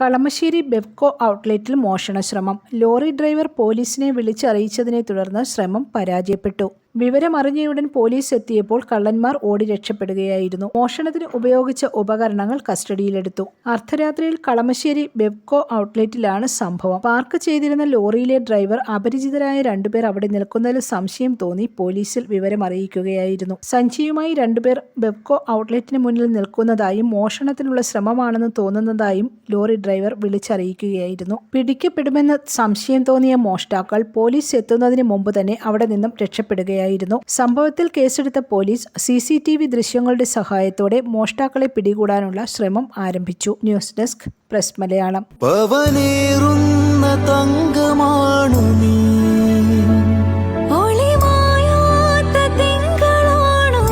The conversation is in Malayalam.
കളമശ്ശേരി ബെവ്കോ ഔട്ട്ലെറ്റിൽ മോഷണശ്രമം. ലോറി ഡ്രൈവർ പോലീസിനെ വിളിച്ചറിയിച്ചതിനെ തുടർന്ന് ശ്രമം പരാജയപ്പെട്ടു. വിവരമറിഞ്ഞയുടൻ പോലീസ് എത്തിയപ്പോൾ കള്ളന്മാർ ഓടി രക്ഷപ്പെടുകയായിരുന്നു. മോഷണത്തിന് ഉപയോഗിച്ച ഉപകരണങ്ങൾ കസ്റ്റഡിയിലെടുത്തു. അർദ്ധരാത്രിയിൽ കളമശ്ശേരി ബെബ്കോ ഔട്ട്ലെറ്റിലാണ് സംഭവം. പാർക്ക് ചെയ്തിരുന്ന ലോറിയിലെ ഡ്രൈവർ അപരിചിതരായ രണ്ടുപേർ അവിടെ നിൽക്കുന്നതിൽ സംശയം തോന്നി പോലീസിൽ വിവരമറിയിക്കുകയായിരുന്നു. സഞ്ജയുമായി രണ്ടുപേർ ബെബ്കോ ഔട്ട്ലെറ്റിന് മുന്നിൽ നിൽക്കുന്നതായും മോഷണത്തിനുള്ള ശ്രമമാണെന്ന് തോന്നുന്നതായും ലോറി ഡ്രൈവർ വിളിച്ചറിയിക്കുകയായിരുന്നു. പിടിക്കപ്പെടുമെന്ന് സംശയം തോന്നിയ മോഷ്ടാക്കൾ പോലീസ് എത്തുന്നതിന് മുമ്പ് തന്നെ അവിടെ നിന്നും രക്ഷപ്പെടുകയായിരുന്നു. സംഭവത്തിൽ കേസെടുത്ത police C C T V ദൃശ്യങ്ങളുടെ സഹായത്തോടെ മോഷ്ടാക്കളെ പിടികൂടാനുള്ള ശ്രമം ആരംഭിച്ചു. News desk press Malayalam. തങ്കമാണു നീ. ഒളിമായാത്ത തിങ്കളാണോ